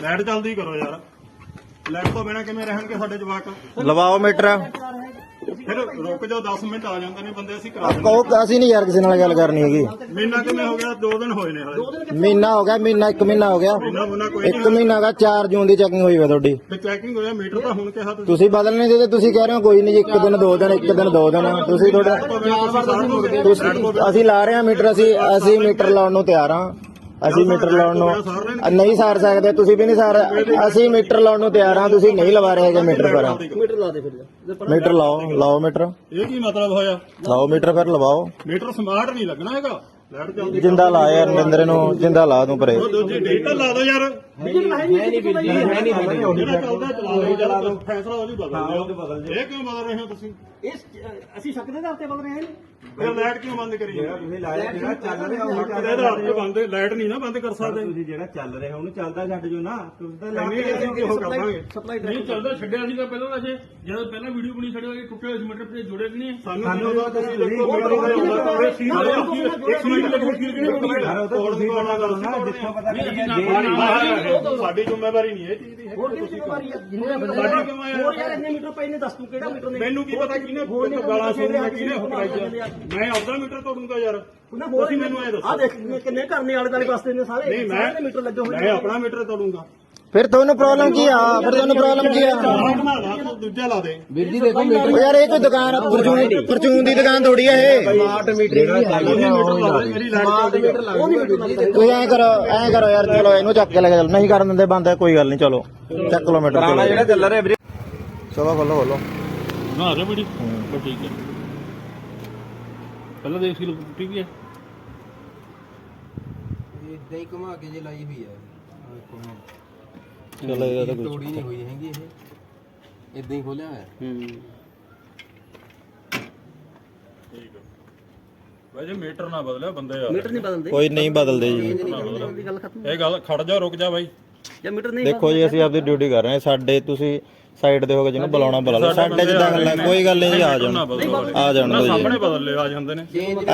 Light ਜਲਦੀ ਕਰੋ ਯਾਰ। ਲੈਟ ਤੋਂ ਬਿਨਾ ਕਿਵੇਂ ਰਹਿਣਗੇ ਸਾਡੇ ਜਵਾਕ? ਲਵਾਓ ਮੀਟਰ। ਫਿਰ ਰੁਕ ਜਾਓ 10 ਮਿੰਟ ਆ ਜਾਂਦੇ ਨੇ ਬੰਦੇ ਅਸੀਂ ਕਰਾ ਦਿੰਦੇ ਕਹੋ ਅਸੀਂ ਨਹੀਂ ਯਾਰ ਕਿਸੇ ਨਾਲ ਗੱਲ ਕਰਨੀ ਹੈਗੀ। ਮਹੀਨਾ ਕਿਵੇਂ ਹੋ ਗਿਆ? 2 ਦਿਨ ਹੋਏ ਨੇ ਹਾਲੇ। ਮਹੀਨਾ ਹੋ ਗਿਆ ਮਹੀਨਾ ਇੱਕ ਮਹੀਨਾ ਹੋ ਗਿਆ। ਮਹੀਨਾ ਮੁੰਨਾ ਕੋਈ ਇੱਕ ਮਹੀਨਾ ਦਾ 4 ਜੂਨ ਦੀ ਚੈਕਿੰਗ ਹੋਈ ਵਾ ਤੁਹਾਡੀ। ਤੇ ਚੈਕਿੰਗ ਹੋਇਆ ਮੀਟਰ ਤਾਂ ਹੁਣ ਕਿਹਾ ਤੁਸੀਂ। ਤੁਸੀਂ ਬਦਲ ਨਹੀਂ ਤੁਸੀਂ ਕਹਿ ਰਹੇ ਹੋ ਕੋਈ ਨਹੀਂ ਜੀ ਦਿਨ ਦੋ ਦਿਨ ਇੱਕ ਦਿਨ ਦੋ ਦਿਨ। ਤੁਸੀਂ ਤੁਹਾਡਾ ਅਸੀਂ ਲਾ ਰਹੇ ਹਾਂ ਮੀਟਰ ਅਸੀਂ ਅਸੀਂ ਮੀਟਰ ਲਾਉਣ ਨੂੰ ਤਿਆਰ ਹਾਂ। ਅਸੀਂ ਮੀਟਰ ਲਾਉਣ ਨੂੰ ਅ, ਨਹੀਂ ਸਾਰ ਸਕਦੇ ਤੁਸੀਂ ਵੀ ਨਹੀਂ ਸਾਰ ਅਸੀਂ ਮੀਟਰ ਲਾਉਣ ਨੂੰ ਤਿਆਰ ਹਾਂ ਤੁਸੀਂ ਨਹੀਂ ਲਵਾ ਰਹੇ ਹੈਗੇ ਮੀਟਰ ਪਰ। ਮੀਟਰ ਲਾ ਦੇ ਫਿਰ ਮੀਟਰ ਲਾਓ ਲਾਓ ਮੀਟਰ। ਇਹ ਕੀ ਮਤਲਬ ਹੋਇਆ? ਲਾਓ ਮੀਟਰ ਫਿਰ ਲਵਾਓ। ਮੀਟਰ ਸਮਾਰਟ ਨਹੀਂ ਲੱਗਣਾ ਹੈਗਾ। ਜਿੰਦਾ ਲਾ ਯਾਰ ਨਿੰਦਰੇ ਨੂੰ ਜਿੰਦਾ ਲਾ ਤੂੰ ਪਰੇ। ਉਹ ਦੂਜੀ ਡਿਜੀਟਲ ਲਾ ਦਿਓ ਯਾਰ। ਬਿਜਲੀ ਹੈ ਨਹੀਂ ਬਿਜਲੀ ਹੈ ਨਹੀਂ ਜਿਹੜਾ ਚੱਲਦਾ ਚਲਾ ਲਓ। ਜਦ ਫੈਸਲਾ ਉਹਦੀ ਬਦਲ ਦਿਓ। ਇਹ ਕਿਉਂ ਬਦਲ ਰਹੇ ਹੋ ਤੁਸੀਂ? ਇਸ ਅਸੀਂ ਸ਼ੱਕ ਦੇ ਆਧਾਰ ਤੇ ਬਦਲ ਰਹੇ ਹਾਂ ਫਿਰ ਲਾਈਟ ਕਿਉਂ ਬੰਦ ਕਰੀ ਜਾਂਦੇ? ਤੁਸੀਂ ਲਾਇਆ ਜਿਹੜਾ ਚੱਲ ਰਿਹਾ ਉਹ ਇਹਦੇ ਆਧਾਰ ਤੇ ਬੰਦ ਲਾਈਟ ਨਹੀਂ ਨਾ ਬੰਦ ਕਰ ਸਕਦੇ। ਤੁਸੀਂ ਜਿਹੜਾ ਚੱਲ ਰਿਹਾ ਉਹਨੂੰ ਚੱਲਦਾ ਛੱਡ ਜੋ ਨਾ। ਤੁਸੀਂ ਤਾਂ ਲਾ ਨਹੀਂ ਅਸੀਂ ਕਿਉਂ ਕਰ ਦਾਂਗੇ ਸਪਲਾਈ ਨਹੀਂ ਚੱਲਦਾ ਛੱਡਿਆ ਸੀਗਾ ਪਹਿਲਾਂ ਤਾਂ ਜੇ ਜਦੋਂ ਪਹਿਲਾਂ ਵੀਡੀਓ ਬਣੀ ਛੱਡਿਆ ਕਿ ਟੁੱਟੇ ਹੋਏ ਸੀ ਮੀਟਰ ਤੇ ਜੁੜੇ ਕਿ ਨਹੀਂ? ਸਾਨੂੰ ਜਦੋਂ ਤੁਸੀਂ ਦੇਖੋ ਯਾਰ ਉਹ ਤਾਂ ਤੁਸੀਂ ਪਤਾ ਕਰੋ ਨਾ ਜਿੱਥੋਂ ਪਤਾ ਜੇ ਸਾਡੀ ਜ਼ਿੰਮੇਵਾਰੀ ਨਹੀਂ ਇਹ ਚੀਜ਼ ਦੀ ਹੋਰ ਕੀ ਜ਼ਿੰਮੇਵਾਰੀ ਹੈ ਜਿੰਨੇ ਬੰਦੇ ਸਾਡੀ ਕਿਉਂ ਆਇਆ? ਹੋਰ ਯਾਰ ਇੰਨੇ ਮੀਟਰ ਪਏ ਨੇ ਦੱਸ ਤੂੰ ਕਿਹੜਾ ਮੀਟਰ ਨੇ? ਮੈਨੂੰ ਕੀ ਪਤਾ ਕਿਹਨੇ ਗਾਲਾਂ ਸੁਣੀਆਂ ਕਿਹਨੇ ਹੁਕਮਾਈਆਂ ਮੈਂ ਆਪਦਾ ਮੀਟਰ ਤੋੜੂੰਗਾ ਯਾਰ। ਉਹਨਾਂ ਹੋਰ ਤੁਸੀਂ ਮੈਨੂੰ ਇਹ ਦੱਸੋ। ਆ ਦੇਖ ਕਿੰਨੇ ਘਰ ਨੇ ਆਲੇ ਦੁਆਲੇ ਬਸਦੇ ਨੇ ਸਾਰੇ। ਨਹੀਂ ਮੈਂ ਸਾਰੇ ਮੀਟਰ ਲੱਗੇ ਹੋਏ ਮੈਂ ਆਪਣਾ ਮੀਟਰ ਤੋੜੂੰਗਾ। ਫਿਰ ਤੁਹਾਨੂੰ ਪ੍ਰੋਬਲਮ ਕੀ ਆ? ਫਿਰ ਤੁਹਾਨੂੰ ਪ੍ਰੋਬਲਮ ਕੀ ਆ? ਬਣਾ ਲਾ ਤੂੰ ਦੂਜਾ ਲਾ ਦੇ। ਉਹ ਯਾਰ ਇਹ ਕੋਈ ਦੁਕਾਨ ਪਰਚੂਨ ਪਰਚੂਨ ਦੀ ਦੁਕਾਨ ਥੋੜੀ ਆ ਇਹ। ਚੱਲ ਉਹਦੀ ਰਿਹਾ ਮੀਟਰ ਲਾ ਦੇ ਮੇਰੀ ਲਾਈਟ ਚੱਲਦੀ ਆ ਉਹ ਨਹੀਂ ਮੀਟਰ ਲੱਗਦੇ। ਤੁਸੀਂ ਐਂ ਕਰੋ ਐਂ ਕਰੋ ਯਾਰ ਚਲੋ ਇਹਨੂੰ ਚੱਕ ਕੇ ਲੈ ਕੇ ਚਲੋ। ਨਹੀਂ ਕਰਨ ਦਿੰਦੇ ਬੰਦ ਕੋਈ ਗੱਲ ਨਹੀਂ ਚਲੋ। ਚੱਕ ਲਓ ਮੀਟਰ। ਪੁਰਾਣਾ ਜਿਹੜਾ ਚੱਲ ਰਿਹਾ ਵੀਰੇ। ਚਲੋ ਖੋਲੋ ਖੋਲੋ। ਨਾ ਰਹੇ ਵੀਡੀਓ। ਬਸ ਠੀਕ ਹੈ। ਪਹਿਲਾਂ ਦੇਖ ਸੀ ਟੁੱਟੀ ਵੀ ਹੈ ਇਦਾਂ ਹੀ ਘੁਮਾ ਕੇ ਜੇ ਲਾਈ ਹੋਈ ਹੈ ਚਲੋ ਇਹਦਾ ਤਾਂ ਤੋੜੀ ਨਹੀਂ ਹੋਈ ਹੈਗੀ ਇਹ। ਇਦਾਂ ਹੀ ਖੋਲਿਆ ਹੋਇਆ। ਵੈਸੇ ਮੀਟਰ ਨਾ ਬਦਲਿਆ ਬੰਦੇ ਯਾਰ। ਮੀਟਰ ਨਹੀਂ ਬਦਲਦੇ। ਕੋਈ ਨਹੀਂ ਬਦਲਦੇ ਜੀ। ਦੀ ਗੱਲ ਖਤਮ ਇਹ ਗੱਲ ਖੜ ਜਾ ਰੁਕ ਜਾ ਬਾਈ। ਜਾਂ ਮੀਟਰ ਨਹੀਂ ਦੇਖੋ ਜੀ ਅਸੀਂ ਆਪਦੀ ਡਿਊਟੀ ਕਰ ਰਹੇ ਹਾਂ। ਸਾਡੇ ਤੁਸੀਂ ਸਾਈਡ ਦੇ ਹੋ ਕੇ ਜਿਹਨੂੰ ਬੁਲਾਉਣਾ ਬੁਲਾ ਲਓ। ਸਾਡੇ ਜਿੱਦਾਂ ਗੱਲ ਹੈ ਕੋਈ ਗੱਲ ਨਹੀਂ ਜੀ ਆ ਜਾਣ ਆ ਜਾਣ ਜੀ। ਸਾਹਮਣੇ ਬਦਲ ਲਿਓ ਆ ਜਾਂਦੇ ਨੇ।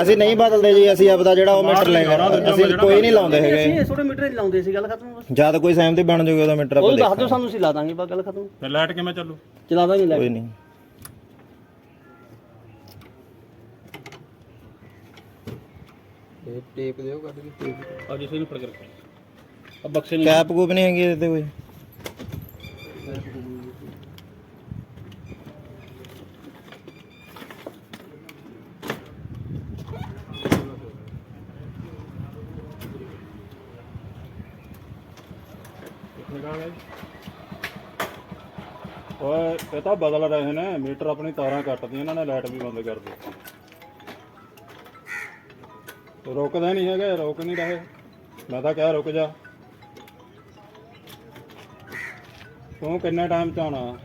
ਅਸੀਂ ਨਹੀਂ ਬਦਲਦੇ ਜੀ ਅਸੀਂ ਆਪਦਾ ਜਿਹੜਾ ਉਹ ਮੀਟਰ ਲੈ ਗਏ ਅਸੀਂ ਕੋਈ ਨਹੀਂ ਲਾਉਂਦੇ ਹੈਗੇ। ਅਸੀਂ ਛੋਟੇ ਮੀਟਰ ਹੀ ਲਾਉਂਦੇ ਸੀ ਗੱਲ ਖਤਮ ਬਸ ਜਦ ਕੋਈ ਸਹਿਮਤੀ ਬਣ ਜਾਊਗੀ ਉਹਦਾ ਮੀਟਰ ਆਪਾਂ ਉਹ ਦੱਸ ਦਿਓ ਸਾਨੂੰ ਅਸੀਂ ਲਾ ਦਾਂਗੇ ਬਸ ਗੱਲ ਖਤਮ। ਫਿਰ ਲਾਈਟ ਕਿਵੇਂ ਚੱਲੂ? ਚਲਾ ਦਾਂਗੇ ਲੈ ਕੋਈ ਨਹੀਂ। ਇਹ ਟੇਪ ਦਿਓ ਕੱਢ ਕੇ ਟੇਪ ਆ ਜਿਸੇ ਨੂੰ ਪ੍ਰਗਟ ਕਰ। ਆ ਬਕਸੇ ਨੂੰ ਕੈਪ ਕੂਪ ਨਹੀਂ ਹੈਗੀ ਇਹਦੇ ਤੇ ਕੋਈ। ਓਏ, ਇਹ ਤਾਂ ਬਦਲ ਰਹੇ ਨੇ। ਮੀਟਰ ਆਪਣੀ ਤਾਰਾਂ ਕੱਟਦੀਆਂ, ਇਹਨਾਂ ਨੇ ਲਾਈਟ ਵੀ ਬੰਦ ਕਰ ਦਿੱਤੀ। ਰੁਕਦਾ ਨਹੀਂ ਹੈਗਾ, ਰੁਕ ਨਹੀਂ ਰਹੇ। ਮੈਂ ਤਾਂ ਕਹਿ ਰੁਕ ਜਾ। ਤੂੰ ਕਿੰਨੇ ਟਾਈਮ ਚ ਆਉਣਾ?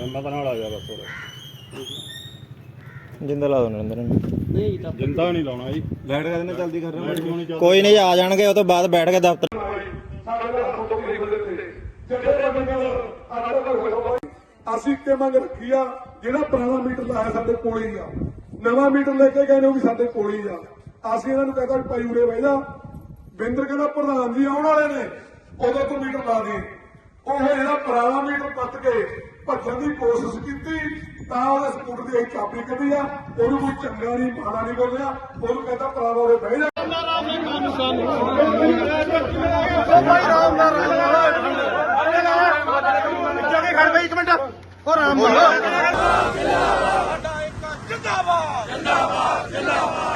ਹਿੰਮਤ ਨਾਲ ਆ ਜਾ ਬਸ ਹੋਰ। ਜਿੰਦਾ ਲਾ ਦੋ ਨਰਿੰਦਰ ਨੂੰ। ਨਹੀਂ ਤਾਂ ਜਿੰਦਾ ਨਹੀਂ ਲਾਉਣਾ ਜੀ। ਲਾਈਟ ਕਦੇ ਨਾਲ ਚੱਲਦੀ ਕਰ ਰਹੇ ਲਾਈਟ ਕਿਉਂ ਨਹੀਂ ਚੱਲਦੀ? ਕੋਈ ਨਹੀਂ ਆ ਜਾਣਗੇ ਉਹ ਤੋਂ ਬਾਅਦ ਬੈਠ ਕੇ ਦਫ਼ਤਰ। ਅਸੀਂ ਤੇ ਮੰਗ ਰੱਖੀ ਆ ਜਿਹੜਾ ਪੁਰਾਣਾ ਮੀਟਰ ਲਾਇਆ ਸਾਡੇ ਕੋਲ ਹੀ ਆ। ਨਵਾਂ ਮੀਟਰ ਲੈ ਕੇ ਗਏ ਨੇ ਉਹ ਵੀ ਸਾਡੇ ਕੋਲ ਹੀ ਆ। ਅਸੀਂ ਇਹਨਾਂ ਨੂੰ ਕਹਿੰਦਾ ਭਾਈ ਉਰੇ ਬਹਿ ਜਾ। ਬਿੰਦਰ ਕਹਿੰਦਾ ਪ੍ਰਧਾਨ ਜੀ ਆਉਣ ਵਾਲੇ ਨੇ। ਉਦੋਂ ਤੋਂ ਮੀਟਰ ਲਾ ਦੀ। ਉਹ ਜਿਹੜਾ ਪੁਰਾਣਾ ਮੀਟਰ ਪੱਟ ਕੇ ਭੱਜਣ ਦੀ ਕੋਸ਼ਿਸ਼ ਕੀਤੀ। ਤਾਂ ਉਹਦੇ ਸਕੂਟਰ ਦੀ ਚਾਬੀ ਕੱਢੀ ਆ, ਉਹਨੂੰ ਕੋਈ ਚੰਗਾ ਨਹੀਂ, ਮਾੜਾ ਨਹੀਂ ਬੋਲਿਆ। ਉਹਨੂੰ ਕਹਿੰਦਾ ਭਰਾਵਾ ਉਰੇ ਬਹਿ ਜਾ।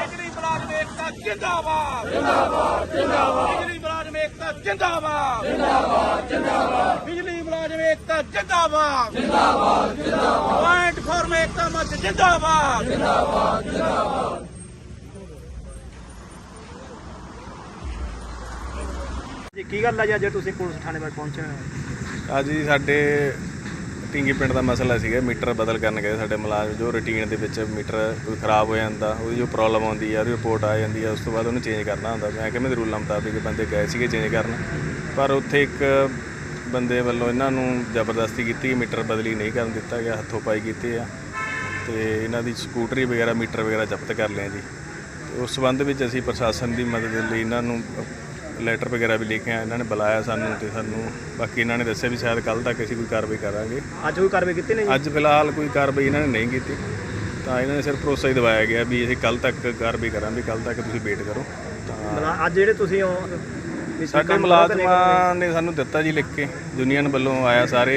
ਬਿਜਲੀ ਮੁਲਾਜ਼ਮ ਏਕਤਾ ਜਿੰਦਾਬਾਦ ਜਿੰਦਾਬਾਦ। ਜਿੰਦਾਬਾਦ ਬਿਜਲੀ ਮੁਲਾਜ਼ਮ ਏਕਤਾ ਜਿੰਦਾਬਾਦ ਜਿੰਦਾਬਾਦ ਜਿੰਦਾਬਾਦ ਬਿਜਲੀ ਮੁਲਾਜ਼ਮ ਏਕਤਾ ਜਿੰਦਾਬਾਦ ਜਿੰਦਾਬਾਦ ਜਿੰਦਾਬਾਦ ਪੁਆਇੰਟ ਫਾਰਮ ਏਕਤਾ ਮੰਚ ਜਿੰਦਾਬਾਦ। ਜੀ, ਕੀ ਗੱਲ ਆ ਜੀ, ਅੱਜ ਤੁਸੀਂ ਪੁਲਿਸ ਥਾਣੇ ਵਿੱਚ ਪਹੁੰਚੇ ਹੋ? ਅੱਜ ਜੀ, ਸਾਡੇ ਟਿੰਗੀ ਪਿੰਡ ਦਾ ਮਸਲਾ ਸੀਗਾ, ਮੀਟਰ ਬਦਲ ਕਰਨ ਗਏ ਸਾਡੇ ਮੁਲਾਜ਼ਮ, ਜੋ ਰੂਟੀਨ ਦੇ ਵਿੱਚ ਮੀਟਰ ਕੋਈ ਖਰਾਬ ਹੋ ਜਾਂਦਾ, ਉਹਦੀ ਜੋ ਪ੍ਰੋਬਲਮ ਆਉਂਦੀ ਆ, ਉਹਦੀ ਰਿਪੋਰਟ ਆ ਜਾਂਦੀ ਆ, ਉਸ ਤੋਂ ਬਾਅਦ ਉਹਨੂੰ ਚੇਂਜ ਕਰਨਾ ਹੁੰਦਾ। ਮੈਂ ਕਿਹਾ ਮੇਰੇ ਰੂਲਾਂ ਮੁਤਾਬਿਕ ਬੰਦੇ ਗਏ ਸੀਗੇ ਚੇਂਜ ਕਰਨ, ਪਰ ਉੱਥੇ ਇੱਕ ਬੰਦੇ ਵੱਲੋਂ ਇਹਨਾਂ ਨੂੰ ਜ਼ਬਰਦਸਤੀ ਕੀਤੀ, ਮੀਟਰ ਬਦਲੀ ਨਹੀਂ ਕਰਨ ਦਿੱਤਾ ਗਿਆ, ਹੱਥੋਂ ਪਾਈ ਕੀਤੀ ਆ। ਤੇ ਇਹਨਾਂ ਦੀ ਸਕੂਟਰੀ ਵਗੈਰਾ ਮੀਟਰ ਵਗੈਰਾ ਜ਼ਬਤ ਕਰ ਲਿਆ ਜੀ। ਉਸ ਸੰਬੰਧ ਵਿੱਚ ਅਸੀਂ ਪ੍ਰਸ਼ਾਸਨ ਦੀ ਮਦਦ ਲਈ ਇਹਨਾਂ ਨੂੰ ਲੈਟਰ ਵਗੈਰਾ ਵੀ ਲਿਖਿਆ ਇਹਨਾਂ ਨੇ ਬੁਲਾਇਆ ਸਾਨੂੰ ਤੇ ਸਾਨੂੰ ਬਾਕੀ ਇਹਨਾਂ ਨੇ ਦੱਸਿਆ ਵੀ ਸ਼ਾਇਦ ਕੱਲ ਤੱਕ ਅਸੀਂ ਕੋਈ ਕਾਰਵਾਈ ਕਰਾਂਗੇ। ਅੱਜ ਕੋਈ ਕਾਰਵਾਈ ਕੀਤੀ ਨਹੀਂ ਅੱਜ ਫਿਲਹਾਲ ਕੋਈ ਕਾਰਵਾਈ ਇਹਨਾਂ ਨੇ ਨਹੀਂ ਕੀਤੀ। ਤਾਂ ਇਹਨਾਂ ਨੇ ਸਿਰਫ ਭਰੋਸਾ ਹੀ ਦਿਵਾਇਆ ਗਿਆ ਵੀ ਅਸੀਂ ਕੱਲ ਤੱਕ ਕਾਰਵਾਈ ਕਰਾਂਗੇ ਕੱਲ ਤੱਕ ਤੁਸੀਂ ਵੇਟ ਕਰੋ। ਤਾਂ ਅੱਜ ਜਿਹੜੇ ਤੁਸੀਂ ਸਾਡੇ? ਮੁਲਾਜ਼ਮਾਂ ਨੇ ਸਾਨੂੰ ਦਿੱਤਾ ਜੀ ਲਿਖ ਕੇ ਯੂਨੀਅਨ ਵੱਲੋਂ ਆਇਆ ਸਾਰੇ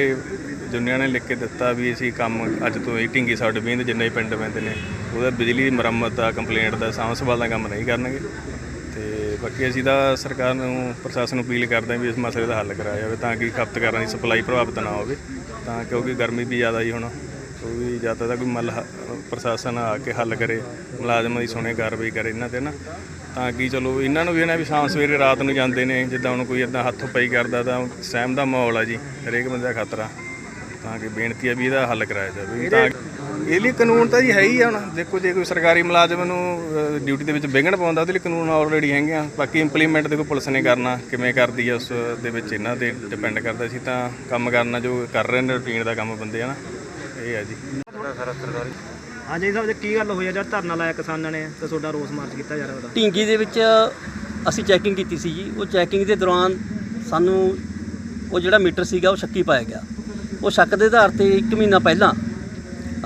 ਯੂਨੀਅਨ ਨੇ ਲਿਖ ਕੇ ਦਿੱਤਾ ਵੀ ਅਸੀਂ ਕੰਮ ਅੱਜ ਤੋਂ ਹੀ ਢਿੰਗੀ ਸਾਡੇ ਵਿੰਦ ਜਿੰਨੇ ਵੀ ਪਿੰਡ ਪੈਂਦੇ ਨੇ, ਉਹਦਾ ਬਿਜਲੀ ਦੀ ਮੁਰੰਮਤ ਦਾ ਕੰਪਲੇਂਟ ਦਾ, ਸਾਂਭ ਸੰਭਾਲ ਦਾ ਕੰਮ ਨਹੀਂ ਕਰਨਗੇ। ਤੇ ਬਾਕੀ ਅਸੀਂ ਤਾਂ ਸਰਕਾਰ ਨੂੰ, ਪ੍ਰਸ਼ਾਸਨ ਨੂੰ ਅਪੀਲ ਕਰਦੇ ਹਾਂ ਵੀ ਇਸ ਮਸਲੇ ਦਾ ਹੱਲ ਕਰਾਇਆ ਜਾਵੇ ਤਾਂ ਕਿ ਖਪਤਕਾਰਾਂ ਦੀ ਸਪਲਾਈ ਪ੍ਰਭਾਵਿਤ ਨਾ ਹੋਵੇ, ਤਾਂ ਕਿਉਂਕਿ ਗਰਮੀ ਵੀ ਜ਼ਿਆਦਾ ਹੀ ਹੁਣ, ਉਹ ਵੀ ਜ਼ਿਆਦਾ ਤਾਂ ਕੋਈ ਮੱਲ ਪ੍ਰਸ਼ਾਸਨ ਆ ਕੇ ਹੱਲ ਕਰੇ, ਮੁਲਾਜ਼ਮਾਂ ਦੀ ਸੁਣੇ ਕਾਰਵਾਈ ਕਰੇ ਇਹਨਾਂ ਤੇ ਨਾ, ਤਾਂ ਕਿ ਚਲੋ ਇਹਨਾਂ ਨੂੰ ਵੀ ਇਹਨਾਂ ਵੀ ਸ਼ਾਮ ਸਵੇਰੇ ਰਾਤ ਨੂੰ ਜਾਂਦੇ ਨੇ, ਜਿੱਦਾਂ ਹੁਣ ਕੋਈ ਇਦਾਂ ਹੱਥ ਪਈ ਕਰਦਾ ਤਾਂ ਸਹਿਮ ਦਾ ਮਾਹੌਲ ਆ ਜੀ, ਹਰੇਕ ਬੰਦੇ ਦਾ ਖਤਰਾ। ਤਾਂ ਕਿ ਬੇਨਤੀ ਹੈ ਵੀ ਇਹਦਾ ਹੱਲ ਕਰਾਇਆ ਜਾਵੇ। ਤਾਂ ਇਹ ਲਈ ਕਾਨੂੰਨ ਤਾਂ ਜੀ ਹੈ ਹੀ ਆ ਹੁਣ। ਦੇਖੋ ਜੇ ਕੋਈ ਸਰਕਾਰੀ ਮੁਲਾਜ਼ਮ ਨੂੰ ਡਿਊਟੀ ਦੇ ਵਿੱਚ ਵਿਘਨ ਪਾਉਂਦਾ ਉਹਦੇ ਲਈ ਕਾਨੂੰਨ ਆਲਰੇਡੀ ਹੈਗੇ ਆ। ਬਾਕੀ ਇੰਪਲੀਮੈਂਟ ਦੇਖੋ ਪੁਲਿਸ ਨੇ ਕਰਨਾ ਕਿਵੇਂ ਕਰਦੀ ਆ ਉਸ ਦੇ ਵਿੱਚ ਇਹਨਾਂ ਤੇ ਡਿਪੈਂਡ ਕਰਦਾ ਸੀ ਤਾਂ ਕੰਮ ਕਰਨਾ ਜੋ ਕਰ ਰਹੇ ਨੇ ਰੂਟੀਨ ਦਾ ਕੰਮ ਬੰਦੇ ਆ ਨਾ ਇਹ ਆ ਜੀ। ਹਾਂਜੀ ਸਾਹਿਬ ਜੀ ਕੀ ਗੱਲ ਹੋਈ ਆ ਜਦ ਧਰਨਾ ਲਾਇਆ ਕਿਸਾਨਾਂ ਨੇ ਤੇ ਤੁਹਾਡਾ ਰੋਸ ਮਾਰਚ ਕੀਤਾ ਜਾ ਰਿਹਾ ਉਹਦਾ? ਢਿੰਗੀ ਦੇ ਵਿੱਚ ਅਸੀਂ ਚੈਕਿੰਗ ਕੀਤੀ ਸੀ ਜੀ। ਉਹ ਚੈਕਿੰਗ ਦੇ ਦੌਰਾਨ ਸਾਨੂੰ ਉਹ ਜਿਹੜਾ ਮੀਟਰ ਸੀਗਾ ਉਹ ਸ਼ੱਕੀ ਪਾਇਆ ਗਿਆ। ਉਹ ਸ਼ੱਕ ਦੇ ਆਧਾਰ ਤੇ 1 ਮਹੀਨਾ ਪਹਿਲਾਂ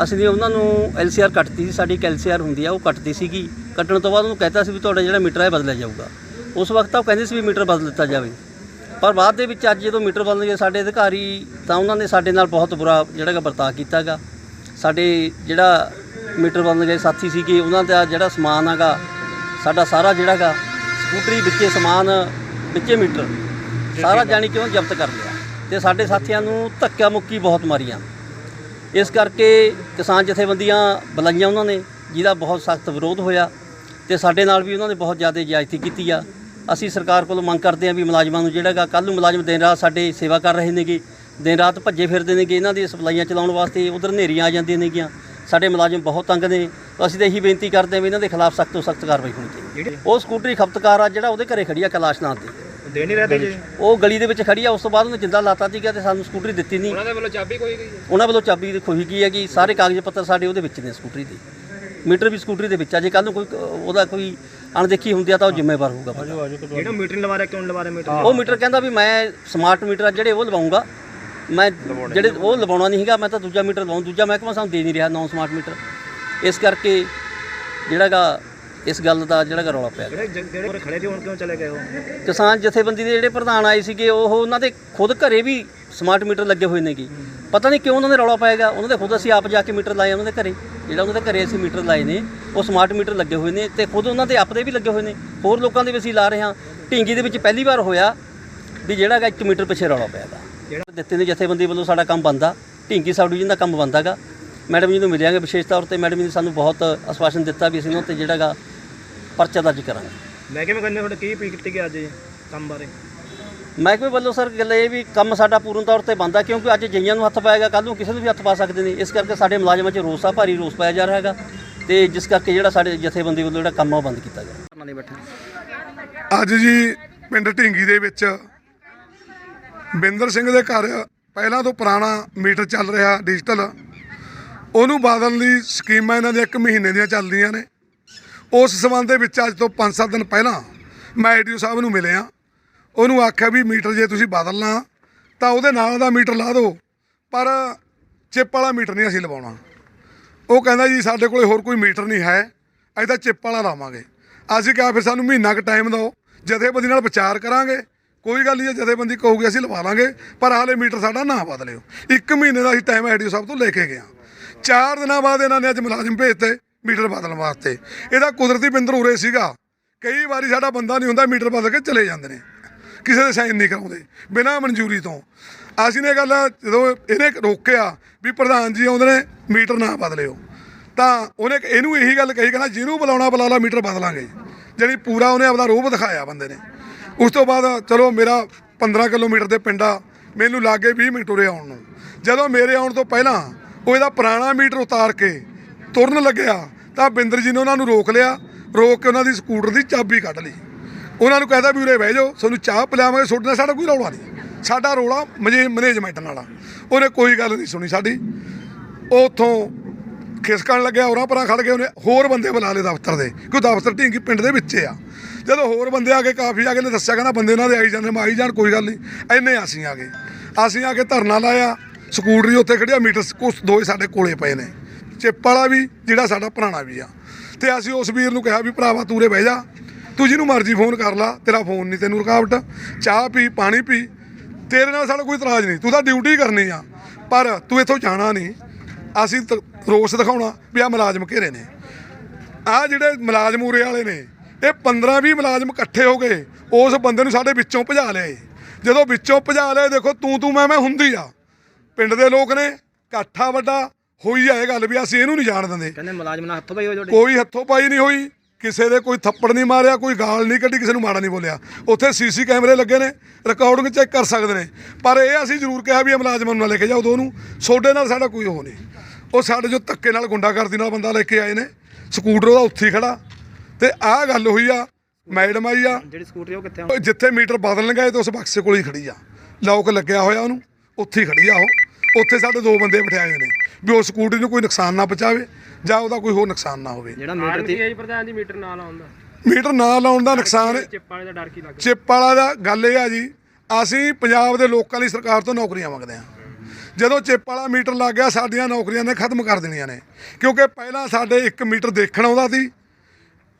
ਅਸੀਂ ਨੇ ਉਹਨਾਂ ਨੂੰ ਐਲਸੀਆਰ ਕੱਟਤੀ ਸੀ ਸਾਡੀ ਐਲਸੀਆਰ ਹੁੰਦੀ ਆ ਉਹ ਕੱਟਦੀ ਸੀਗੀ। ਕੱਟਣ ਤੋਂ ਬਾਅਦ ਉਹਨੂੰ ਕਹਿਤਾ ਸੀ ਵੀ ਤੁਹਾਡਾ ਜਿਹੜਾ ਮੀਟਰ ਹੈ ਬਦਲਿਆ ਜਾਊਗਾ। ਉਸ ਵਕਤ ਤਾਂ ਉਹ ਕਹਿੰਦੇ ਸੀ ਵੀ ਮੀਟਰ ਬਦਲ ਦਿੱਤਾ ਜਾਵੇ। ਪਰ ਬਾਅਦ ਦੇ ਵਿੱਚ ਅੱਜ ਜਦੋਂ ਮੀਟਰ ਬਦਲ ਗਏ ਸਾਡੇ ਅਧਿਕਾਰੀ ਤਾਂ ਉਹਨਾਂ ਨੇ ਸਾਡੇ ਨਾਲ ਬਹੁਤ ਬੁਰਾ ਜਿਹੜਾ ਗਾ ਵਰਤਾਅ ਕੀਤਾਗਾ ਸਾਡੇ ਜਿਹੜਾ ਮੀਟਰ ਬਦਲ ਗਏ ਸਾਥੀ ਸੀਗੇ ਉਹਨਾਂ ਦਾ ਜਿਹੜਾ ਸਮਾਨ ਹੈਗਾ ਸਾਡਾ ਸਾਰਾ ਜਿਹੜਾ ਗਾ ਸਕੂਟਰੀ ਵਿੱਚੇ ਸਮਾਨ ਵਿੱਚੇ ਮੀਟਰ ਸਾਰਾ ਜਾਣੀ ਕਿ ਉਹ ਜ਼ਬਤ ਕਰ ਲਿਆ। ਤੇ ਸਾਡੇ ਸਾਥੀਆਂ ਨੂੰ ਧੱਕਾ ਮੁੱਕੀ ਬਹੁਤ ਮਾਰੀਆਂ। ਇਸ ਕਰਕੇ ਕਿਸਾਨ ਜਥੇਬੰਦੀਆਂ ਬੁਲਾਈਆਂ ਉਹਨਾਂ ਨੇ ਜਿਹਦਾ ਬਹੁਤ ਸਖਤ ਵਿਰੋਧ ਹੋਇਆ ਤੇ ਸਾਡੇ ਨਾਲ ਵੀ ਉਹਨਾਂ ਨੇ ਬਹੁਤ ਜ਼ਿਆਦਾ ਜ਼ਿਆਦਤੀ ਕੀਤੀ ਆ। ਅਸੀਂ ਸਰਕਾਰ ਕੋਲੋਂ ਮੰਗ ਕਰਦੇ ਹਾਂ ਵੀ ਮੁਲਾਜ਼ਮਾਂ ਨੂੰ ਜਿਹੜਾ ਗਾ ਕੱਲ ਨੂੰ ਮੁਲਾਜ਼ਮ ਦਿਨ ਰਾਤ ਸਾਡੇ ਸੇਵਾ ਕਰ ਰਹੇ ਨੇਗੇ ਦਿਨ ਰਾਤ ਭੱਜੇ ਫਿਰਦੇ ਨੇਗੇ ਇਹਨਾਂ ਦੀ ਸਪਲਾਈਆਂ ਚਲਾਉਣ ਵਾਸਤੇ ਉਧਰ ਹਨੇਰੀਆਂ ਆ ਜਾਂਦੀਆਂ ਨੇਗੀਆਂ। ਸਾਡੇ ਮੁਲਾਜ਼ਮ ਬਹੁਤ ਤੰਗ ਨੇ। ਅਸੀਂ ਤਾਂ ਇਹੀ ਬੇਨਤੀ ਕਰਦੇ ਹਾਂ ਵੀ ਇਹਨਾਂ ਦੇ ਖਿਲਾਫ ਸਖਤ ਤੋਂ ਸਖਤ ਕਾਰਵਾਈ ਹੋਣੀ ਚਾਹੀਦੀ। ਉਹ ਸਕੂਟਰੀ ਖਪਤਕਾਰ ਆ ਜਿਹੜਾ ਉਹਦੇ ਘਰੇ ਖੜੀ ਆ ਕੈਲਾਸ਼ ਨਾਥ ਦੇ। ਦੇ ਨਹੀਂ ਰਹੇ ਤੇ ਜੀ? ਉਹ ਗਲੀ ਦੇ ਵਿੱਚ ਖੜੀ ਆ ਉਸ ਤੋਂ ਬਾਅਦ ਉਹਨੇ ਜਿੰਦਾ ਲਾਤਾ ਸੀਗਾ ਤੇ ਸਾਨੂੰ ਸਕੂਟਰੀ ਦਿੱਤੀ ਨਹੀਂ। ਉਹਨਾਂ ਦੇ ਵੱਲੋਂ ਚਾਬੀ ਕੋਈ ਗਈ ਉਹਨਾਂ ਵੱਲੋਂ ਚਾਬੀ ਦੀ ਖੋਹੀ ਕੀ ਹੈ ਕਿ ਸਾਰੇ ਕਾਗਜ਼ ਪੱਤਰ ਸਾਡੇ ਉਹਦੇ ਵਿੱਚ ਨੇ ਸਕੂਟਰੀ ਦੇ। ਮੀਟਰ ਵੀ ਸਕੂਟਰੀ ਦੇ ਵਿੱਚ ਆ। ਜੇ ਕੱਲ ਨੂੰ ਕੋਈ ਉਹਦਾ ਕੋਈ ਅਣਦੇਖੀ ਹੁੰਦੀ ਆ ਤਾਂ ਉਹ ਜ਼ਿੰਮੇਵਾਰ ਹੋਊਗਾ। ਜਿਹੜਾ ਮੀਟਰ ਲਵਾ ਰਿਹਾ ਕਿਉਂ ਨੀ ਲਵਾ ਰਿਹਾ ਮੀਟਰ? ਉਹ ਮੀਟਰ ਕਹਿੰਦਾ ਵੀ ਮੈਂ ਸਮਾਰਟ ਮੀਟਰ ਆ ਜਿਹੜੇ ਉਹ ਲਵਾਉਂਗਾ। ਮੈਂ ਜਿਹੜੇ ਉਹ ਲਵਾਉਣਾ ਨਹੀਂ ਹੈਗਾ ਮੈਂ ਤਾਂ ਦੂਜਾ ਮੀਟਰ ਲਵਾਉਂ। ਦੂਜਾ ਮਹਿਕਮਾ ਸਾਨੂੰ ਦੇ ਨਹੀਂ ਰਿਹਾ ਨੌਨ ਸਮਾਰਟ ਮੀਟਰ। ਇਸ ਕਰਕੇ ਜਿਹੜਾਗਾ ਇਸ ਗੱਲ ਦਾ ਜਿਹੜਾਗਾ ਰੌਲਾ ਪਿਆ। ਜਿਹੜੇ ਜਿਹੜੇ ਖੜੇ ਸੀ ਹੁਣ ਕਿਉਂ ਚਲੇ ਗਏ ਉਹ? ਕਿਸਾਨ ਜਥੇਬੰਦੀ ਦੇ ਜਿਹੜੇ ਪ੍ਰਧਾਨ ਆਏ ਸੀਗੇ ਉਹ ਉਹਨਾਂ ਦੇ ਖੁਦ ਘਰੇ ਵੀ ਸਮਾਰਟ ਮੀਟਰ ਲੱਗੇ ਹੋਏ ਨੇਗੇ। ਪਤਾ ਨਹੀਂ ਕਿਉਂ ਉਹਨਾਂ ਨੇ ਰੌਲਾ ਪਾਏਗਾ ਉਹਨਾਂ ਦੇ ਖੁਦ ਅਸੀਂ ਆਪ ਜਾ ਕੇ ਮੀਟਰ ਲਾਏ ਉਹਨਾਂ ਦੇ ਘਰੇ। ਜਿਹੜਾ ਉਹਨਾਂ ਦੇ ਘਰੇ ਅਸੀਂ ਮੀਟਰ ਲਾਏ ਨੇ ਉਹ ਸਮਾਰਟ ਮੀਟਰ ਲੱਗੇ ਹੋਏ ਨੇ ਤੇ ਖੁਦ ਉਹਨਾਂ ਦੇ ਆਪਦੇ ਵੀ ਲੱਗੇ ਹੋਏ ਨੇ। ਹੋਰ ਲੋਕਾਂ ਦੇ ਵੀ ਅਸੀਂ ਲਾ ਰਹੇ ਹਾਂ। ਢਿੰਗੀ ਦੇ ਵਿੱਚ ਪਹਿਲੀ ਵਾਰ ਹੋਇਆ ਵੀ ਜਿਹੜਾ ਗਾ 1 ਮੀਟਰ ਪਿੱਛੇ ਰੌਲਾ ਪਿਆਗਾ ਜਿਹੜਾ ਦਿੱਤੇ ਨੇ ਜਥੇਬੰਦੀ ਵੱਲੋਂ ਸਾਡਾ ਕੰਮ ਬੰਦਾ। ਢਿੰਗੀ ਸਬ ਡਿਵੀਜ਼ਨ ਦਾ ਕੰਮ ਬੰਦਾਗਾ ਮੈਡਮ ਜੀ ਨੂੰ ਮਿਲਿਆਂਗੇ ਵਿਸ਼ੇਸ਼ ਤੌਰ ਤੇ। ਮੈਡਮ ਜੀ ਨੇ ਸਾਨੂੰ ਬਹੁਤ ਆਸ਼ਵਾਸਨ ਦਿੱਤਾ ਵੀ ਅਸੀਂ ਉਹਨਾਂ ਤੇ ਜਿਹੜਾਗਾ ਪਰਚਾ ਦਰਜ ਕਰਾਂਗੇ। ਮੈਂ ਕਿਵੇਂ ਕਰਨੇ ਤੁਹਾਡੇ ਕੀ ਅਪੀਲ ਕੀਤੀ ਗਿਆ ਅੱਜ ਜੀ ਕੰਮ ਬਾਰੇ? ਮਹਿਕਮੇ ਵੱਲੋਂ ਸਰ ਗੱਲ ਇਹ ਵੀ ਕੰਮ ਸਾਡਾ ਪੂਰਨ ਤੌਰ ਤੇ ਬੰਦਾ ਕਿਉਂਕਿ ਅੱਜ ਜਈਆਂ ਨੂੰ ਹੱਥ ਪਾਏਗਾ ਕੱਲ ਨੂੰ ਕਿਸੇ ਨੂੰ ਵੀ ਹੱਥ ਪਾ ਸਕਦੇ ਨੇ। ਇਸ ਕਰਕੇ ਸਾਡੇ ਮੁਲਾਜ਼ਮਾਂ 'ਚ ਰੋਸ ਆ ਭਾਰੀ ਰੋਸ ਪਾਇਆ ਜਾ ਰਿਹਾ ਹੈਗਾ ਤੇ ਜਿਸ ਕਰਕੇ ਜਿਹੜਾ ਸਾਡੇ ਜਥੇਬੰਦੀ ਵੱਲੋਂ ਜਿਹੜਾ ਕੰਮ ਆ ਉਹ ਬੰਦ ਕੀਤਾ ਗਿਆ। ਧਰਨਾ ਨਹੀਂ ਬੈਠਾ ਅੱਜ ਜੀ ਪਿੰਡ ਢਿੰਗੀ ਦੇ ਵਿੱਚ ਬਿੰਦਰ ਸਿੰਘ ਦੇ ਘਰ ਪਹਿਲਾਂ ਤੋਂ ਪੁਰਾਣਾ ਮੀਟਰ ਚੱਲ ਰਿਹਾ ਡਿਜੀਟਲ। ਉਹਨੂੰ ਬਦਲਣ ਦੀ ਸਕੀਮਾਂ ਇਹਨਾਂ ਦੀਆਂ ਇੱਕ ਮਹੀਨੇ ਦੀਆਂ ਚੱਲਦੀਆਂ ਨੇ। ਉਸ ਸਬੰਧ ਦੇ ਵਿੱਚ ਅੱਜ ਤੋਂ 5-7 ਦਿਨ ਪਹਿਲਾਂ ਮੈਂ ਆਈਡੀਓ ਸਾਹਿਬ ਨੂੰ ਮਿਲਿਆ। ਉਹਨੂੰ ਆਖਿਆ ਵੀ ਮੀਟਰ ਜੇ ਤੁਸੀਂ ਬਦਲਣਾ ਤਾਂ ਉਹਦੇ ਨਾਲ ਦਾ ਮੀਟਰ ਲਾ ਦਿਓ, ਪਰ ਚਿੱਪ ਵਾਲਾ ਮੀਟਰ ਨਹੀਂ ਅਸੀਂ ਲਵਾਉਣਾ। ਉਹ ਕਹਿੰਦਾ ਜੀ ਸਾਡੇ ਕੋਲੇ ਹੋਰ ਕੋਈ ਮੀਟਰ ਨਹੀਂ ਹੈ, ਅਸੀਂ ਤਾਂ ਚਿੱਪ ਵਾਲਾ ਲਾਵਾਂਗੇ। ਅਸੀਂ ਕਿਹਾ ਫਿਰ ਸਾਨੂੰ ਮਹੀਨਾ ਕੁ ਟਾਈਮ ਦਿਓ, ਜਥੇਬੰਦੀ ਨਾਲ ਵਿਚਾਰ ਕਰਾਂਗੇ। ਕੋਈ ਗੱਲ ਨਹੀਂ, ਜੇ ਜਥੇਬੰਦੀ ਕਹੂਗੀ ਅਸੀਂ ਲਵਾ ਲਾਂਗੇ, ਪਰ ਹਾਲੇ ਮੀਟਰ ਸਾਡਾ ਨਾ ਬਦਲਿਓ। ਇੱਕ ਮਹੀਨੇ ਦਾ ਅਸੀਂ ਟਾਈਮ ਐਡੀਓ ਸਾਹਿਬ ਤੋਂ ਲੈ ਕੇ ਗਏ ਹਾਂ। ਚਾਰ ਦਿਨਾਂ ਬਾਅਦ ਇਹਨਾਂ ਨੇ ਅੱਜ ਮੁਲਾਜ਼ਮ ਭੇਜਤੇ। ਮੀਟਰ ਬਦਲਣ ਵਾਸਤੇ। ਇਹਦਾ ਕੁਦਰਤੀ ਬਿੰਦਰ ਉਰੇ ਸੀਗਾ। ਕਈ ਵਾਰੀ ਸਾਡਾ ਬੰਦਾ ਨਹੀਂ ਹੁੰਦਾ, ਮੀਟਰ ਬਦਲ ਕੇ ਚਲੇ ਜਾਂਦੇ ਨੇ। ਕਿਸੇ ਦੇ ਸਾਈਨ ਨਹੀਂ ਕਰਾਉਂਦੇ, ਬਿਨਾਂ ਮਨਜ਼ੂਰੀ ਤੋਂ। ਅਸੀਂ ਨੇ ਗੱਲ ਜਦੋਂ ਇਹਨੇ ਰੋਕਿਆ ਵੀ ਪ੍ਰਧਾਨ ਜੀ ਆਉਂਦੇ ਨੇ, ਮੀਟਰ ਨਾ ਬਦਲਿਓ। ਤਾਂ ਉਹਨੇ ਇਹਨੂੰ ਇਹੀ ਗੱਲ ਕਹੀ, ਕਹਿੰਦਾ ਜਿਹਨੂੰ ਬੁਲਾਉਣਾ, ਬੁਲਾ ਲਾ, ਮੀਟਰ ਬਦਲਾਂਗੇ। ਜਿਹੜੀ ਪੂਰਾ ਉਹਨੇ ਆਪਦਾ ਰੋਹ ਦਿਖਾਇਆ ਬੰਦੇ ਨੇ। ਉਸ ਤੋਂ ਬਾਅਦ ਚਲੋ ਮੇਰਾ 15 ਕਿਲੋਮੀਟਰ ਦੇ ਪਿੰਡ ਆ, ਮੈਨੂੰ ਲੱਗੇ 20 ਮਿੰਟ ਉਰੇ ਆਉਣ ਨੂੰ। ਜਦੋਂ ਮੇਰੇ ਆਉਣ ਤੋਂ ਪਹਿਲਾਂ ਉਹ ਇਹਦਾ ਪੁਰਾਣਾ ਮੀਟਰ ਉਤਾਰ ਕੇ ਤੁਰਨ ਲੱਗਿਆ ਤਾਂ ਬਿੰਦਰ ਜੀ ਨੇ ਉਹਨਾਂ ਨੂੰ ਰੋਕ ਲਿਆ, ਰੋਕ ਕੇ ਉਹਨਾਂ ਦੀ ਸਕੂਟਰ ਦੀ ਚਾਬੀ ਕੱਢ ਲਈ। ਉਹਨਾਂ ਨੂੰ ਕਹਿੰਦਾ ਵੀ ਉਰੇ ਬਹਿ ਜਾਓ, ਤੁਹਾਨੂੰ ਚਾਹ ਪਿਲਾਵਾਂਗੇ, ਤੁਹਾਡੇ ਸਾਡਾ ਕੋਈ ਰੌਲਾ ਨਹੀਂ। ਸਾਡਾ ਰੌਲਾ ਮੈਨੇਜਮੈਂਟ ਨਾਲ ਆ। ਉਹਨੇ ਕੋਈ ਗੱਲ ਨਹੀਂ ਸੁਣੀ ਸਾਡੀ। ਉਹ ਉੱਥੋਂ ਖਿਸਕਣ ਲੱਗਿਆ, ਹੋਰਾਂ ਪਰਾਂ ਖੜ ਗਏ, ਉਹਨੇ ਹੋਰ ਬੰਦੇ ਬੁਲਾ ਲਏ ਦਫ਼ਤਰ ਦੇ। ਕਿਉਂ ਦਫ਼ਤਰ ਢੀਂਗੀ ਪਿੰਡ ਦੇ ਵਿੱਚ ਆ। ਜਦੋਂ ਹੋਰ ਬੰਦੇ ਆ ਕੇ ਕਾਫੀ ਆ ਕੇ ਨੇ ਦੱਸਿਆ, ਕਹਿੰਦਾ ਬੰਦੇ ਇਹਨਾਂ ਦੇ ਆਈ ਜਾਂਦੇ ਮੈਂ ਆਈ ਜਾਣ, ਕੋਈ ਗੱਲ ਨਹੀਂ। ਇੰਨੇ ਅਸੀਂ ਆ ਗਏ। ਅਸੀਂ ਆ ਕੇ ਧਰਨਾ ਲਾਇਆ, ਸਕੂਟਰੀ ਉੱਥੇ ਖੜਿਆ ਮੀਟਰ, ਕੁਛ ਦੋਏ ਸਾਡੇ ਕੋਲੇ ਪਏ ਨੇ। ਚਿੱਪ ਵਾਲਾ ਵੀ, ਜਿਹੜਾ ਸਾਡਾ ਪੁਰਾਣਾ ਵੀ ਆ। ਤੇ ਅਸੀਂ ਉਸ ਵੀਰ ਨੂੰ ਕਿਹਾ ਵੀ, ਭਰਾਵਾ, ਤੂਰੇ ਬਹਿ ਜਾ। ਤੂੰ ਜਿਹਨੂੰ ਮਰਜ਼ੀ ਫੋਨ ਕਰ ਲਾ, ਤੇਰਾ ਫੋਨ ਨਹੀਂ, ਤੈਨੂੰ ਰੁਕਾਵਟ। ਚਾਹ ਪੀ, ਪਾਣੀ ਪੀ। ਤੇਰੇ ਨਾਲ ਸਾਡਾ ਕੋਈ ਇਤਰਾਜ਼ ਨਹੀਂ। ਤੂੰ ਤਾਂ ਡਿਊਟੀ ਕਰਨੀ ਆ। ਪਰ ਤੂੰ ਇੱਥੋਂ ਜਾਣਾ ਨਹੀਂ। ਅਸੀਂ ਤਾਂ, ਰੋਸ ਦਿਖਾਉਣਾ ਵੀ ਆ ਮੁਲਾਜ਼ਮ ਘੇਰੇ ਨੇ। ਆ ਜਿਹੜੇ ਮੁਲਾਜ਼ਮ ਉਰੇ ਵਾਲੇ ਨੇ, ਇਹ 15 20 ਮੁਲਾਜ਼ਮ ਇਕੱਠੇ ਹੋ ਗਏ। ਉਸ ਬੰਦੇ ਨੂੰ ਸਾਡੇ ਵਿੱਚੋਂ ਭਜਾ ਲਿਆਏ। ਜਦੋਂ ਵਿੱਚੋਂ ਭਜਾ ਲਿਆ ਦੇਖੋ ਤੂੰ ਤੂੰ ਮੈਂ ਮੈਂ ਹੁੰਦੀ ਆ। ਪਿੰਡ ਦੇ ਲੋਕ ਨੇ ਕਾਠਾ ਵੱਡਾ ਹੋਈ ਆ ਇਹ ਗੱਲ ਵੀ ਅਸੀਂ ਇਹਨੂੰ ਨਹੀਂ ਜਾਣ ਦਿੰਦੇ। ਕਹਿੰਦੇ ਮੁਲਾਜ਼ਮ ਨਾਲ ਹੱਥੋਂ ਪਾਈ ਹੋਏ ਤੁਹਾਡੇ? ਕੋਈ ਹੱਥੋਂ ਪਾਈ ਨਹੀਂ ਹੋਈ। ਕਿਸੇ ਦੇ ਕੋਈ ਥੱਪੜ ਨਹੀਂ ਮਾਰਿਆ ਕੋਈ ਗਾਲ ਨਹੀਂ ਕੱਢੀ ਕਿਸੇ ਨੂੰ ਮਾੜਾ ਨਹੀਂ ਬੋਲਿਆ। ਉੱਥੇ ਸੀਸੀ ਕੈਮਰੇ ਲੱਗੇ ਨੇ ਰਿਕਾਰਡਿੰਗ ਚੈੱਕ ਕਰ ਸਕਦੇ ਨੇ। ਪਰ ਇਹ ਅਸੀਂ ਜ਼ਰੂਰ ਕਿਹਾ ਵੀ ਇਹ ਮੁਲਾਜ਼ਮਾਂ ਨੂੰ ਨਾ ਲੈ ਕੇ ਜਾਓ ਦੋਨੂੰ। ਸੋਡੇ ਨਾਲ ਸਾਡਾ ਕੋਈ ਉਹ ਨਹੀਂ। ਉਹ ਸਾਡੇ ਜੋ ਧੱਕੇ ਨਾਲ ਗੁੰਡਾਗਰਦੀ ਨਾਲ ਬੰਦਾ ਲੈ ਕੇ ਆਏ ਨੇ ਸਕੂਟਰ ਉਹਦਾ ਉੱਥੇ ਹੀ ਖੜਾ। ਤੇ ਆਹ ਗੱਲ ਹੋਈ ਆ ਮੈਡਮ ਆਈ ਆ। ਜਿਹੜੀ ਸਕੂਟਰੀ ਉਹ ਕਿੱਥੇ ਆ? ਜਿੱਥੇ ਮੀਟਰ ਬਦਲਣ ਗਏ ਤੇ ਉਸ ਬਕਸੇ ਕੋਲ ਹੀ ਖੜੀ ਆ। ਲੌਕ ਲੱਗਿਆ ਹੋਇਆ ਉਹਨੂੰ ਉੱਥੇ ਹੀ ਖੜੀ ਆ ਉਹ। ਉੱਥੇ ਸਾਡੇ ਦੋ ਬੰਦੇ ਬਿਠਾਏ ਹੋਏ ਨੇ ਵੀ ਉਹ ਸਕੂਟਰੀ ਨੂੰ ਕੋਈ ਨੁਕਸਾਨ ਨਾ ਪਹੁੰਚਾਵੇ ਜਾਂ ਉਹਦਾ ਕੋਈ ਹੋਰ ਨੁਕਸਾਨ ਨਾ ਹੋਵੇ। ਜਿਹੜਾ ਮੀਟਰ ਤੇ ਆਈ ਪ੍ਰਧਾਨ ਜੀ ਮੀਟਰ ਨਾਲ ਆਉਂਦਾ ਮੀਟਰ ਨਾ ਲਾਉਣ ਦਾ ਨੁਕਸਾਨ ਚਿੱਪ ਵਾਲੇ ਦਾ ਡਰ ਕੀ ਲੱਗਦਾ? ਚਿੱਪ ਵਾਲਾ ਦਾ ਗੱਲ ਇਹ ਆ ਜੀ ਅਸੀਂ ਪੰਜਾਬ ਦੇ ਲੋਕਾਂ ਲਈ ਸਰਕਾਰ ਤੋਂ ਨੌਕਰੀਆਂ ਮੰਗਦੇ ਹਾਂ। ਜਦੋਂ ਚਿੱਪ ਵਾਲਾ ਮੀਟਰ ਲੱਗ ਗਿਆ ਸਾਡੀਆਂ ਨੌਕਰੀਆਂ ਨੇ ਖਤਮ ਕਰ ਦੇਣੀਆਂ ਨੇ। ਕਿਉਂਕਿ ਪਹਿਲਾਂ ਸਾਡੇ 1 ਮੀਟਰ ਦੇਖਣ ਆਉਂਦਾ ਸੀ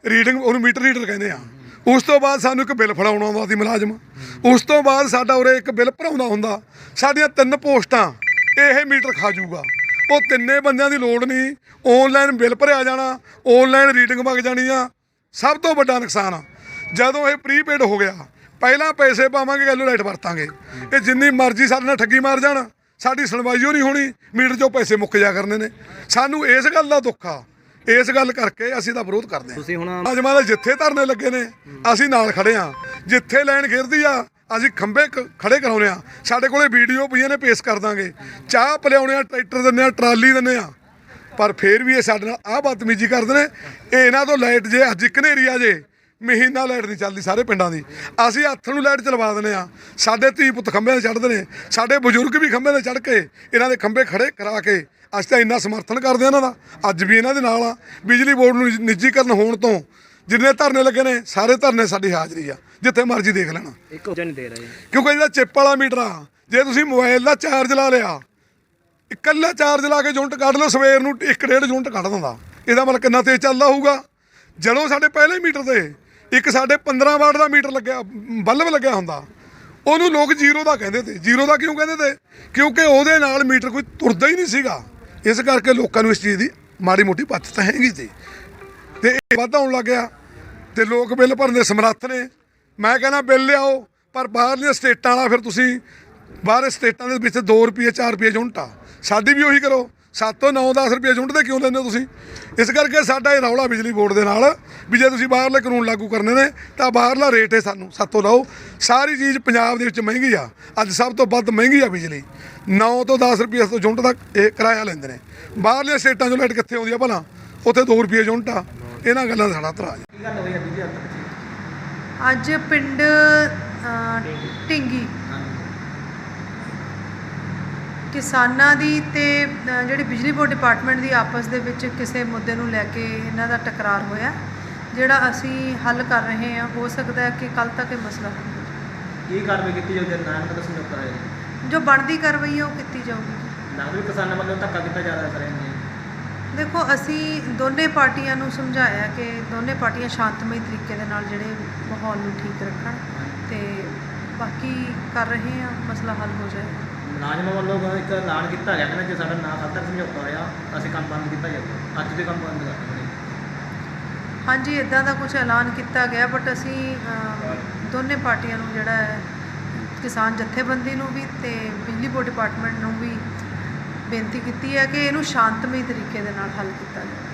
ਰੀਡਿੰਗ ਉਹਨੂੰ ਮੀਟਰ ਰੀਡਰ ਕਹਿੰਦੇ ਆ। ਉਸ ਤੋਂ ਬਾਅਦ ਸਾਨੂੰ ਇੱਕ ਬਿੱਲ ਫੜਾਉਣਾ ਆਉਂਦਾ ਸੀ ਮੁਲਾਜ਼ਮ। ਉਸ ਤੋਂ ਬਾਅਦ ਸਾਡਾ ਉਰੇ ਇੱਕ ਬਿੱਲ ਭਰਾਉਂਦਾ ਹੁੰਦਾ। ਸਾਡੀਆਂ ਤਿੰਨ ਪੋਸਟਾਂ ਇਹ ਮੀਟਰ ਖਾ ਜਾਊਗਾ। ਉਹ ਤਿੰਨੇ ਬੰਦਿਆਂ ਦੀ ਲੋੜ ਨਹੀਂ। ਆਨਲਾਈਨ ਬਿੱਲ ਭਰਿਆ ਜਾਣਾ ਆਨਲਾਈਨ ਰੀਡਿੰਗ ਵਗ ਜਾਣੀ ਆ। ਸਭ ਤੋਂ ਵੱਡਾ ਨੁਕਸਾਨ ਆ। ਜਦੋਂ ਇਹ ਪ੍ਰੀਪੇਡ ਹੋ ਗਿਆ ਪਹਿਲਾਂ ਪੈਸੇ ਪਾਵਾਂਗੇ ਗੱਲੋਂ ਲਾਈਟ ਵਰਤਾਂਗੇ। ਇਹ ਜਿੰਨੀ ਮਰਜ਼ੀ ਸਾਡੇ ਨਾਲ ਠੱਗੀ ਮਾਰ ਜਾਣ ਸਾਡੀ ਸੁਣਵਾਈ ਓ ਨਹੀਂ ਹੋਣੀ ਮੀਟਰ 'ਚੋਂ ਪੈਸੇ ਮੁੱਕ ਜਾ ਕਰਨੇ ਨੇ। ਸਾਨੂੰ ਇਸ ਗੱਲ ਦਾ ਦੁੱਖ ਆ। ਇਸ ਗੱਲ ਕਰਕੇ ਅਸੀਂ ਤਾਂ ਵਿਰੋਧ ਕਰਦੇ ਹਾਂ ਤੁਸੀਂ ਹੁਣ ਦੇ ਜਿੱਥੇ ਧਰਨੇ ਲੱਗੇ ਨੇ ਅਸੀਂ ਨਾਲ ਖੜੇ ਆ। ਜਿੱਥੇ ਲਾਈਨ ਘਿਰਦੀ ਆ ਅਸੀਂ ਖੰਬੇ ਕ- ਖੜੇ ਕਰਾਉਨੇ ਆ ਸਾਡੇ ਕੋਲੇ ਵੀਡੀਓ ਪਈਆਂ ਨੇ, ਪੇਸ਼ ਕਰ ਦਾਂਗੇ। ਚਾਹ ਪਿਲਾਉਣੇ ਆ ਟਰੈਕਟਰ ਦਿੰਨੇ ਆ ਟਰਾਲੀ ਦਿੰਨੇ ਆ ਪਰ ਫੇਰ ਵੀ ਇਹ ਸਾਡੇ ਨਾਲ ਆਹ ਬਦਤਮੀਜੀ ਕਰਦੇ ਨੇ। ਇਹ ਇਹਨਾਂ ਤੋਂ ਲਾਈਟ ਜੇ, ਅੱਜ ਇੱਕ ਹਨੇਰੀ ਆ ਜੇ, ਮਹੀਨਾ ਲਾਈਟ ਨਹੀਂ ਚੱਲਦੀ ਸਾਰੇ ਪਿੰਡਾਂ ਦੀ। ਅਸੀਂ ਹੱਥ ਨੂੰ ਲਾਈਟ ਚਲਵਾ ਦਿੰਦੇ ਆ ਸਾਡੇ ਧੀ ਪੁੱਤ ਖੰਭੇ 'ਤੇ ਚੜ੍ਹਦੇ ਨੇ। ਸਾਡੇ ਬਜ਼ੁਰਗ ਵੀ ਖੰਭੇ 'ਤੇ ਚੜ੍ਹ ਕੇ ਇਹਨਾਂ ਦੇ ਖੰਭੇ ਖੜੇ ਕਰਾ ਕੇ ਅਸੀਂ ਤਾਂ ਇੰਨਾ ਸਮਰਥਨ ਕਰਦੇ ਆ ਇਹਨਾਂ ਦਾ। ਅੱਜ ਵੀ ਇਹਨਾਂ ਦੇ ਨਾਲ ਆ। ਬਿਜਲੀ ਬੋਰਡ ਨੂੰ, ਨਿੱਜੀਕਰਨ ਹੋਣ ਤੋਂ ਜਿੰਨੇ ਧਰਨੇ ਲੱਗੇ ਨੇ ਸਾਰੇ ਧਰਨੇ ਸਾਡੀ ਹਾਜ਼ਰੀ ਆ। ਜਿੱਥੇ ਮਰਜ਼ੀ ਦੇਖ ਲੈਣਾ। ਇੱਕ ਨਹੀਂ ਦੇ ਰਹੇ। ਕਿਉਂਕਿ ਜਿਹੜਾ ਚਿੱਪ ਵਾਲਾ ਮੀਟਰ ਆ। ਜੇ ਤੁਸੀਂ ਮੋਬਾਈਲ ਦਾ ਚਾਰਜ ਲਾ ਲਿਆ ਇਕੱਲਾ ਚਾਰਜ ਲਾ ਕੇ ਯੂਨਿਟ ਕੱਢ ਲਓ ਸਵੇਰ ਨੂੰ ਇੱਕ ਡੇਢ ਯੂਨਿਟ ਕੱਢ ਦਿੰਦਾ। ਇਹਦਾ ਮਤਲਬ ਕਿੰਨਾ ਤੇਜ਼ ਚੱਲਦਾ ਹੋਊਗਾ? ਜਦੋਂ ਸਾਡੇ ਪਹਿਲੇ ਮੀਟਰ ਤੇ ਇੱਕ ਸਾਡੇ 15 ਵਾਟ ਦਾ ਮੀਟਰ ਲੱਗਿਆ ਬਲਬ ਲੱਗਿਆ ਹੁੰਦਾ ਉਹਨੂੰ ਲੋਕ ਜ਼ੀਰੋ ਦਾ ਕਹਿੰਦੇ ਤੇ। ਜ਼ੀਰੋ ਦਾ ਕਿਉਂ ਕਹਿੰਦੇ ਤੇ? ਕਿਉਂਕਿ ਉਹਦੇ ਨਾਲ ਮੀਟਰ ਕੋਈ ਤੁਰਦਾ ਹੀ ਨਹੀਂ ਸੀਗਾ। ਇਸ ਕਰਕੇ ਲੋਕਾਂ ਨੂੰ ਇਸ ਚੀਜ਼ ਦੀ ਮਾੜੀ ਮੋਟੀ ਪੱਤ ਤਾਂ ਹੈਗੀ ਸੀ। ਤੇ ਇਹ ਵੱਧ ਹੋਣ ਲੱਗ ਗਿਆ ਤੇ ਲੋਕ ਬਿੱਲ ਭਰਨ ਦੇ ਸਮਰੱਥ ਨੇ। ਮੈਂ ਕਹਿੰਦਾ ਬਿੱਲ ਲਿਆਓ, ਪਰ ਬਾਹਰਲੀਆਂ ਸਟੇਟਾਂ ਵਾਲਾ ਫਿਰ ਤੁਸੀਂ ਬਾਹਰ ਸਟੇਟਾਂ ਦੇ ਵਿੱਚ 2 ਰੁਪਏ 4 ਰੁਪਏ ਯੂਨਿਟ ਆ। ਸਾਡੀ ਵੀ ਉਹੀ ਕਰੋ 7 ਤੋਂ 9 10 ਰੁਪਏ ਯੂਨਿਟ ਦੇ ਕਿਉਂ ਲੈਂਦੇ ਹੋ ਤੁਸੀਂ? ਇਸ ਕਰਕੇ ਸਾਡਾ ਇਹ ਰੌਲਾ ਬਿਜਲੀ ਬੋਰਡ ਦੇ ਨਾਲ, ਵੀ ਜੇ ਤੁਸੀਂ ਬਾਹਰਲੇ ਕਾਨੂੰਨ ਲਾਗੂ ਕਰਨੇ ਨੇ, ਤਾਂ ਬਾਹਰਲਾ ਰੇਟ ਹੈ ਸਾਨੂੰ, ਸਾਤੋਂ ਲਾਓ ਸਾਰੀ ਚੀਜ਼ ਪੰਜਾਬ ਦੇ ਵਿੱਚ ਮਹਿੰਗੀ ਆ। ਅੱਜ ਸਭ ਤੋਂ ਵੱਧ ਮਹਿੰਗੀ ਆ ਬਿਜਲੀ। 9 ਤੋਂ 10 ਰੁਪਏ ਤੋਂ ਯੂਨਿਟ ਦਾ ਇਹ ਕਿਰਾਇਆ ਲੈਂਦੇ ਨੇ। ਬਾਹਰਲੇ ਸਟੇਟਾਂ 'ਚੋਂ ਲਾਈਟ ਕਿੱਥੇ ਆਉਂਦੀ ਆ ਭਲਾ? ਉੱਥੇ 2 ਰੁਪਏ ਯੂਨਿਟ ਆ। ਇਹਨਾਂ ਗੱਲਾਂ ਦਾ ਸਾਡਾ ਇਤਰਾਜ਼ ਅੱਜ ਪਿੰਡ ਅ, ਢਿੰਗੀ। ਕਿਸਾਨਾਂ ਦੀ ਤੇ ਅ, ਜਿਹੜੀ ਬਿਜਲੀ ਬੋਰਡ ਡਿਪਾਰਟਮੈਂਟ ਦੀ ਆਪਸ ਦੇ ਵਿੱਚ ਕਿਸੇ ਮੁੱਦੇ ਨੂੰ ਲੈ ਕੇ ਇਹਨਾਂ ਦਾ ਟਕਰਾਰ ਹੋਇਆ ਜਿਹੜਾ ਅਸੀਂ ਹੱਲ ਕਰ ਰਹੇ ਹਾਂ। ਹੋ ਸਕਦਾ ਹੈ ਕਿ ਕੱਲ ਤੱਕ ਇਹ ਮਸਲਾ ਹੱਲ ਹੋ ਜਾਵੇ। ਕੀ ਕਾਰਵਾਈ ਕੀਤੀ ਜਾਊ? ਜਦ ਨਾਮ ਦਾ ਸਮਝੌਤਾ ਹੈ ਜੋ। ਬਣਦੀ ਕਾਰਵਾਈ ਹੈ ਉਹ ਕੀਤੀ ਜਾਊਗੀ ਲੱਗਦਾ ਵੀ ਕਿਸਾਨਾਂ ਵੱਲੋਂ ਧੱਕਾ ਕੀਤਾ ਜਾ ਰਿਹਾ ਸਾਰੇ ਨੇ। ਦੇਖੋ ਅਸੀਂ ਦੋਨੇ ਪਾਰਟੀਆਂ ਨੂੰ ਸਮਝਾਇਆ ਕਿ ਦੋਨੇ ਪਾਰਟੀਆਂ ਸ਼ਾਂਤਮਈ ਤਰੀਕੇ ਦੇ ਨਾਲ ਜਿਹੜੇ ਮਾਹੌਲ ਨੂੰ ਠੀਕ ਰੱਖਣ ਤੇ ਬਾਕੀ ਕਰ ਰਹੇ ਹਾਂ ਮਸਲਾ ਹੱਲ ਹੋ ਜਾਏਗਾ ਮੁਲਾਜ਼ਮਾਂ ਵੱਲੋਂ ਇੱਕ ਐਲਾਨ ਕੀਤਾ ਗਿਆ ਕਿ ਜੇ ਸਾਡਾ ਨਾ ਤੱਕ ਸਮਝੌਤਾ ਹੋਇਆ ਅਸੀਂ ਕੰਮ ਬੰਦ ਕੀਤਾ ਜਾਊਗਾ ਅੱਜ ਦੇ ਕੰਮ ਬੰਦ ਕਰ ਦੇਣੇ ਹਾਂਜੀ ਇਦਾਂ ਦਾ ਕੁਝ ਐਲਾਨ ਕੀਤਾ ਗਿਆ ਬਟ ਅਸੀਂ ਦੋਨੇ ਪਾਰਟੀਆਂ ਨੂੰ ਜਿਹੜਾ ਹੈ ਕਿਸਾਨ ਜਥੇਬੰਦੀ ਨੂੰ ਵੀ ਤੇ ਬਿਜਲੀ ਬੋਰਡ ਡਿਪਾਰਟਮੈਂਟ ਨੂੰ ਵੀ ਬੇਨਤੀ ਕੀਤੀ ਹੈ ਕਿ ਇਹਨੂੰ ਸ਼ਾਂਤਮਈ ਤਰੀਕੇ ਦੇ ਨਾਲ ਹੱਲ ਕੀਤਾ ਜਾਵੇ।